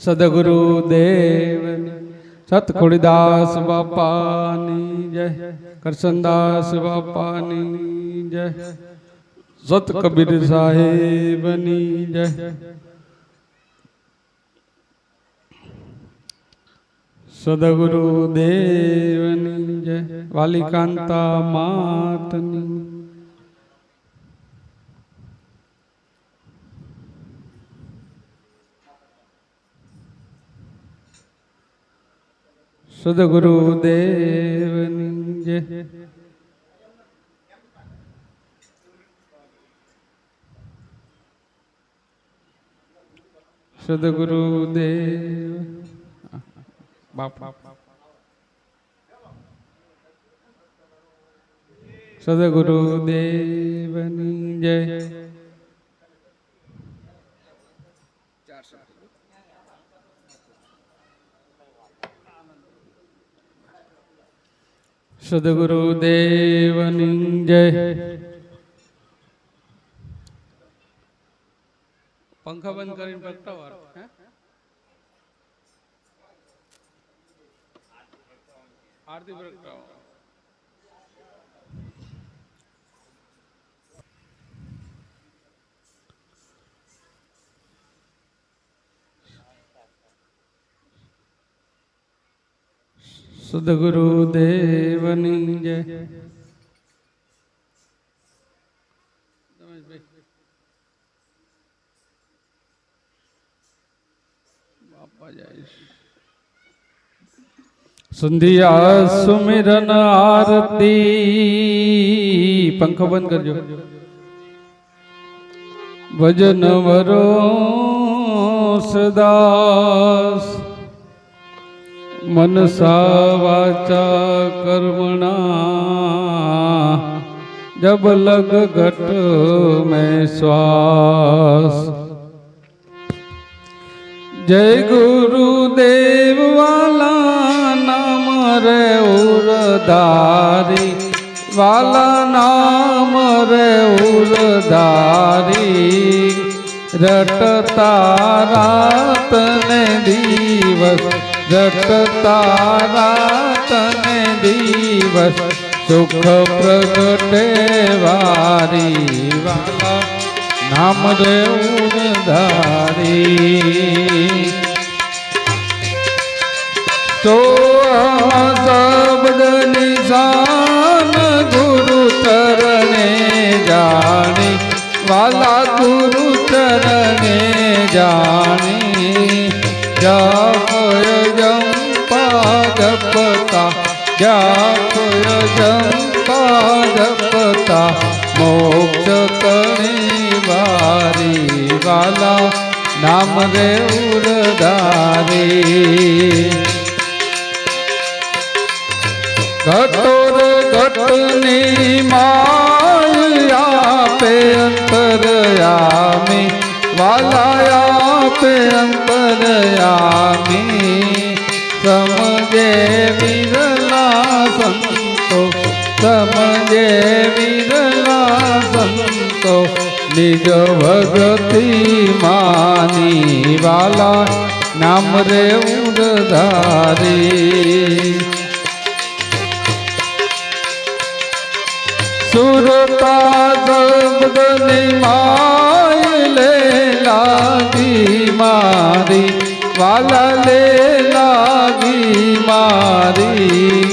સદગુરુ દેવ સતખોડીદાસ બાપાની જય કરશનદાસ બાપાની જય સત કબીર સાહેબની જય સદગુરુ દેવની જય વાલિકાંતા માતની સદગુરુ દેવની જય સદગુરુ દેવ બાપ. સદગુરુ દેવની જય સદગુરુ દેવની જય પંખા બંધ કરીને પ્રગટાવો હે આરતી પ્રગટાવો સદગુરુ દેવની જય બાપા જય સંધ્યા સુમિરન આરતી પંખો બંધ કરજો ભજન વરો સદાસ મનસા વાચા કર્મણા. જબ લગ ઘટ મેં શ્વાસ. જય ગુરુદેવ વાલા નામ રે ઉરધારી. વાલા નામ રે ઉરધારી. રટતા રાત ને દિવસ રટતા તારા તને દિવસ સુખ પ્રગટે વારી વાલા નામ દેવું ધારી. તો શબ્દ નિશાન ગુરુ ચરણે જાણી, વાલા ગુરુ ચરણે જાણી. જપય જંપા જપતા જપય જંપા જપતા મોક્ષ કણી વારી વાલા નામ રે ઉરદારી ઘટોર ઘટની માયા પે અંતરયામી વાલાયા અંતરયામી સમજે વિરલા સંતો, સમજે વિરલા સંતો, નિજ ભગતિ માની વાલા, નામ રે ઉરધારી સુરતા શબ્દની માય લે લાગી મારી વાલા લે લાગી મારી.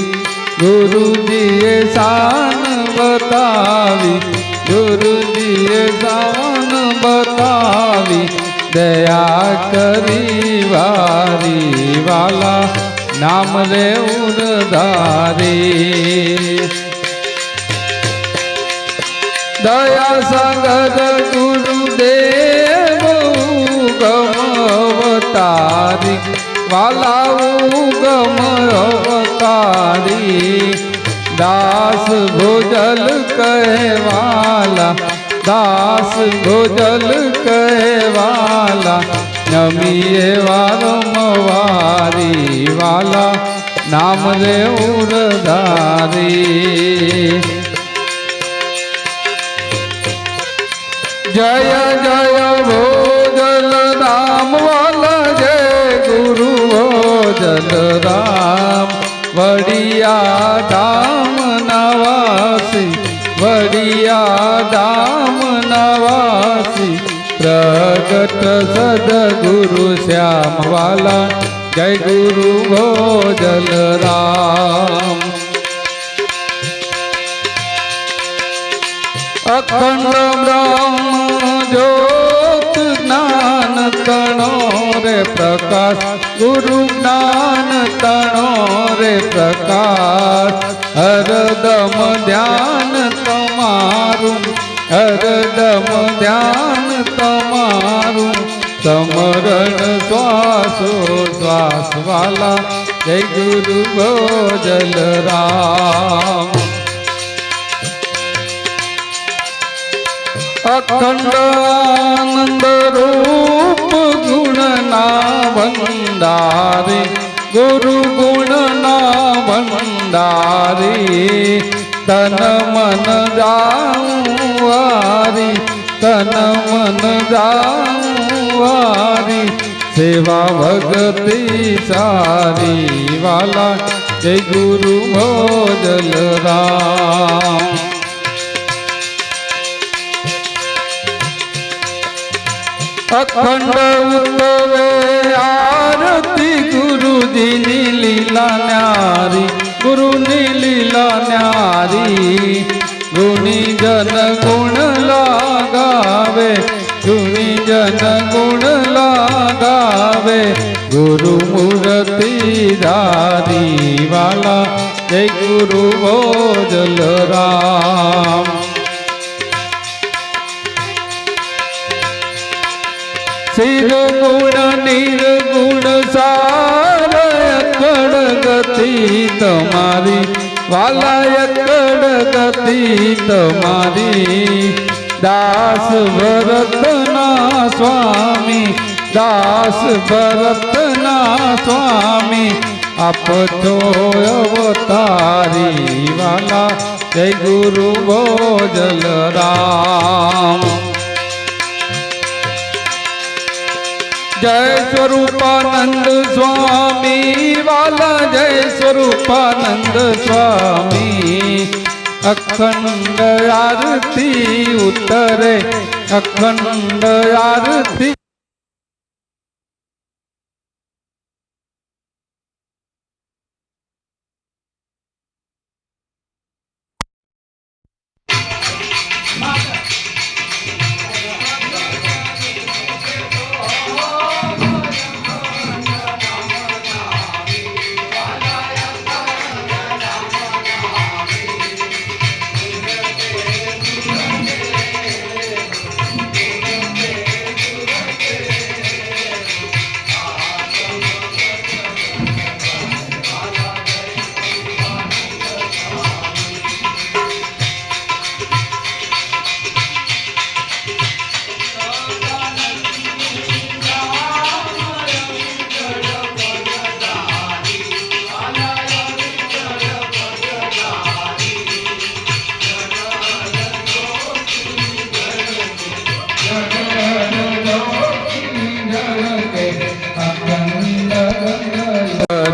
ગુરુજીએ શાન બતાવી, ગુરુજીએ શાન બતાવી, દયા કરી વારી વાલા નામ રે ઉરધારી. દયા સાગર ગુરુદેવ અવતારી વાલા ઉગમ અવતારી. દાસ ભોજલ કહેવાલા દાસ ભોજલ કહેવાલા નમીએ વારંવારી, વાલા, નામ રે ઉરધારી જય જય ભોજલ ભોજલ રામ વડિયા ધામ નવાસી વડિયા ધામ નવાસી પ્રગટ સદગુરુ શ્યામ વાલા જય ગુરુ ભોજલ રામ અખંડ બ્રહ્મ જ્યોત જ્ઞાન તણો રે પ્રકાશ ગુરુ જ્ઞાન તણો રે પ્રકાશ. હરદમ ધ્યાન તમારું, હરદમ ધ્યાન તમારું. સમરણ શ્વાસો શ્વાસ વાલા જય ગુરુ ભોજલ રામ. અખંડ આનંદ રૂપ ગુણ ના ભંડારી, ગુરુ ગુણ ના ભંડારી, તન મન જાવારી તન મન જાવારી સેવા ભગતિ સારી વાલા, જય ગુરુ ભોજલ રામ. અખંડ ઉત્તવે આરતી ગુરુજીની લીલા ન્યારી, ગુરુની લીલા ન્યારી ગુણી જન ગુણ લાગાવે ગુણી જન ગુણ લાગાવે, ગુરુ મૂર્તિ ધારી વાલા, જય ગુરુ ભોજલ રામ. સિર ગુણ નિર્ગુણ સાર અકડ ગતિ તમારી. વાલા અકડ ગતિ તમારી. દાસ ભરતના સ્વામી, દાસ ભરતના સ્વામી, આપ છો અવતારી. વાલા જય ગુરુ ભોજલ રામ. જય સ્વરૂપાનંદ સ્વામી વાલા જય સ્વરૂપાનંદ સ્વામી. અખંડ આરતી ઉતરે અખંડ આરતી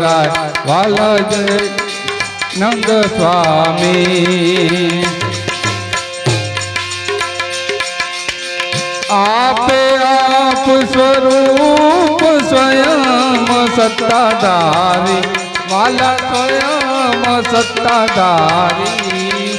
રાય વાલા જય નંદ સ્વામી આપે આપ સ્વરૂપ સ્વયં સત્તાધારી વાલા સ્વયં સત્તાધારી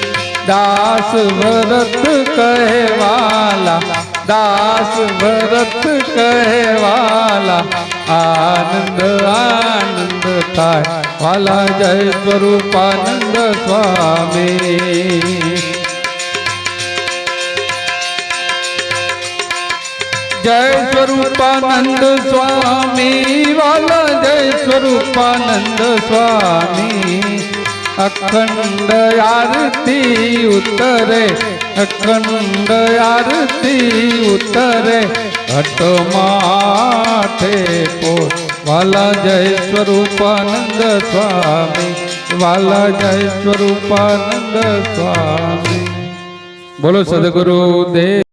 દાસ ભરત કહેવાલા દાસ ભરત કહેવાલા આનંદ આનંદ થાય. વાલા જય સ્વરૂપાનંદ સ્વામી. જય સ્વરૂપાનંદ સ્વામી વાલા જય સ્વરૂપાનંદ સ્વામી. અખંડ આરતી ઉત્તરે અખંડ આરતી ઉતરે ઘટ માથે પોર વાલા જય સ્વરૂપાનંદ સ્વામી, વાલા જય સ્વરૂપાનંદ સ્વામી. બોલો સદગુરુ દેવ